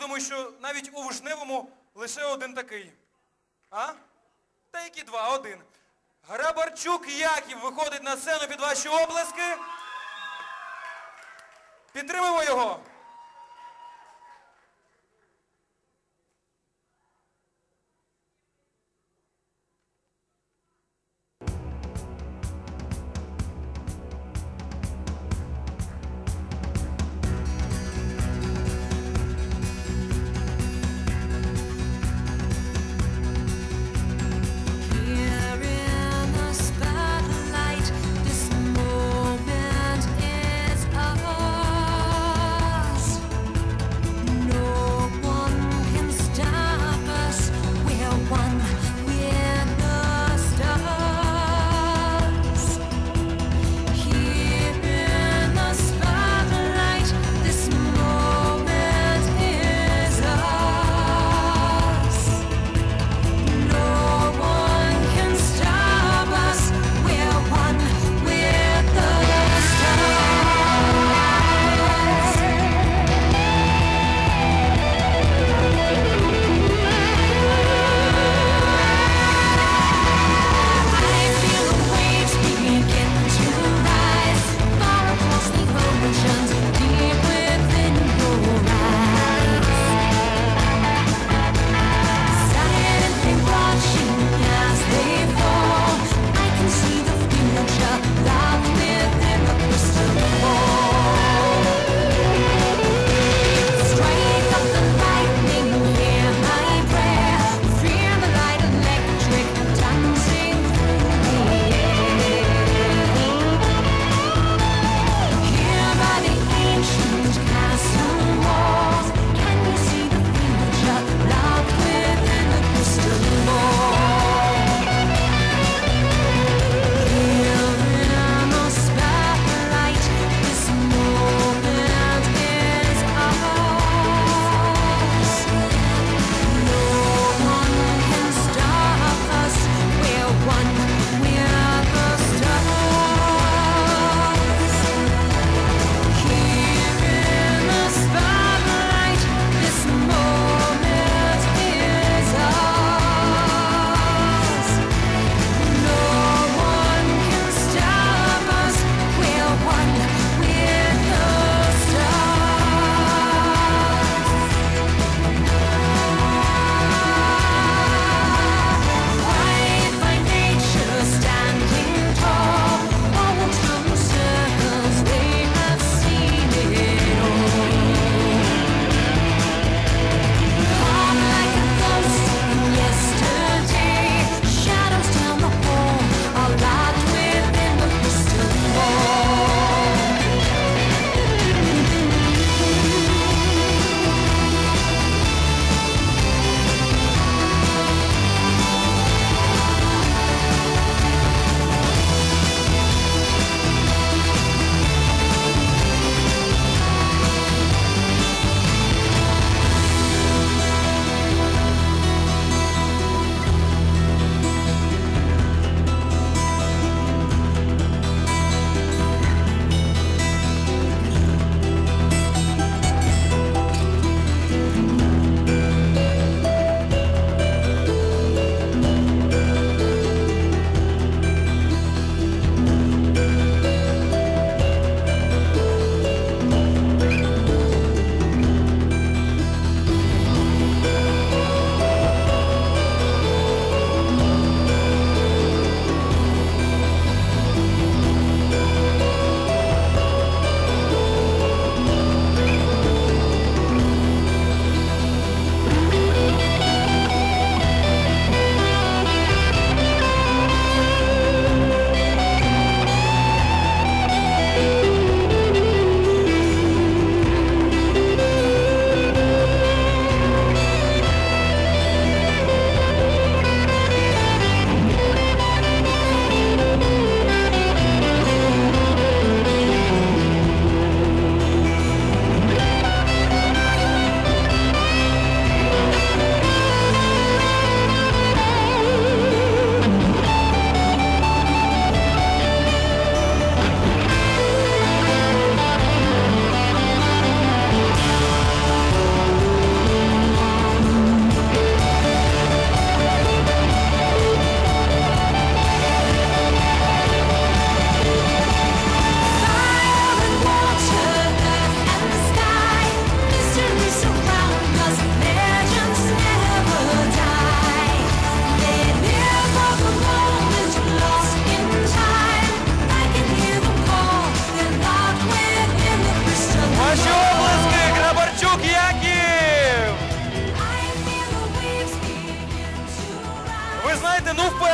думаю, що навіть у Вишневому лише один такий. А? Та які два, один. Грабарчук Яків виходить на сцену під ваші облески. Підтримуємо його.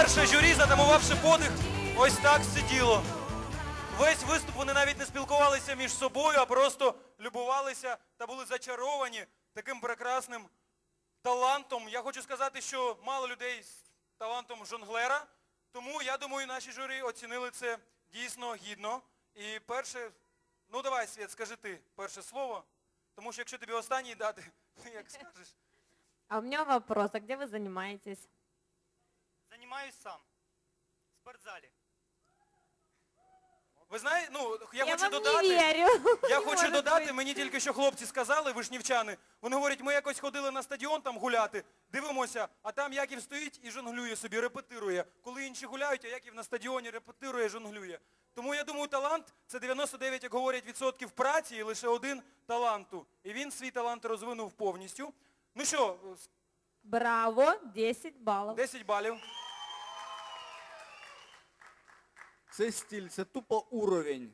Перше журі, затамувавши подих, ось так сиділо. Весь виступ вони навіть не спілкувалися між собою, а просто любувалися та були зачаровані таким прекрасним талантом. Я хочу сказати, що мало людей з талантом жонглера, тому я думаю, наші журі оцінили це дійсно гідно. І перше, ну давай, Світ, скажи ти перше слово, тому що якщо тобі останній дати, як скажеш. А у меня вопрос, а где вы занимаетесь? Занимаюсь сам. В спортзале. Ви знаєте, ну я, Я, хочу вам додати. не верю. Я Не хочу додати, быть. мені тільки що хлопці сказали, вишнівчани. Вони говорять, ми якось ходили на стадіон там гуляти, дивимося, а там Яків стоїть і жонглює собі, репетирує. Коли інші гуляють, а Яків на стадіоні репетирує, жонглює. Тому я думаю, талант це 99, як говорять, відсотків праці і лише один таланту. І він свій талант розвинув повністю. Ну що, Браво, 10 баллов. 10 балів. Це стиль, це тупо уровень.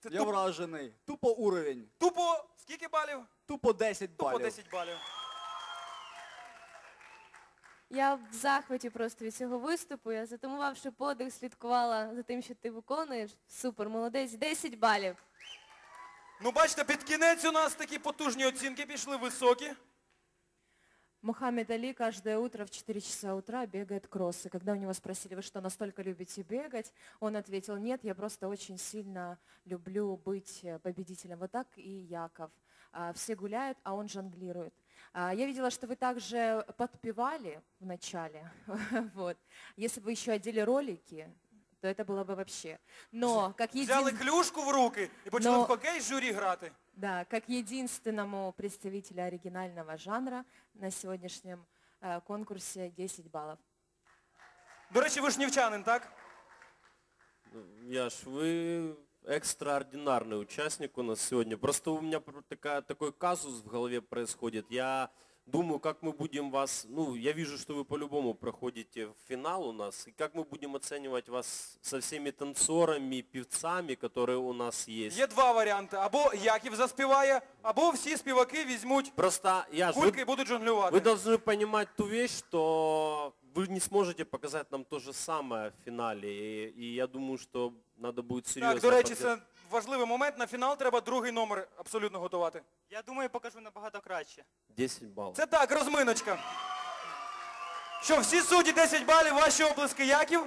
Це Я туп- вражений. Тупо уровень. тупо, скільки балів? Тупо 10 Тупо балів. 10 балів. Я в захваті просто від цього виступу. Я затамувавши подих, слідкувала за тим, що ти виконуєш. Супер, молодець, 10 балів. Ну бачите, під кінець у нас такі потужні оцінки пішли високі. Мухаммед Али каждое утро в 4 часа утра бегает кроссы. Когда у него спросили, вы что, настолько любите бегать, он ответил, нет, я просто очень сильно люблю быть э, победителем. Вот так и Яков. А, Все гуляют, а он жонглирует. А, Я видела, что вы также подпевали в начале. Вот. Если бы еще одели ролики, то это было бы вообще. Но как Взяли един... клюшку в руки і почали Но- в хокей з журі грати. Да, как единственному представителю оригинального жанра на сегодняшнем э, конкурсе 10 баллов. До речі, вишнівчанин, так? Яш, вы экстраординарный участник у нас сегодня. Просто у меня пр- такая, такой казус в голове происходит. Я думаю, как мы будем вас... Ну, я вижу, что вы по-любому проходите в финал у нас. И как мы будем оценивать вас со всеми танцорами, певцами, которые у нас есть. Є два варіанти. Або Яків заспіває, або всі співаки візьмуть Просто, Яш, кульки і вы, будуть жонглювати. вы должны понимать ту вещь, что вы не сможете показать нам то же самое в финале. И, и я думаю, что надо будет серьезно... Так, до речі, подго- це Важливий момент. На фінал треба другий номер абсолютно готувати. Я думаю, покажу набагато краще. 10 балів. Це так, розминочка. Що, всі судді 10 балів, ваші оплески Яків.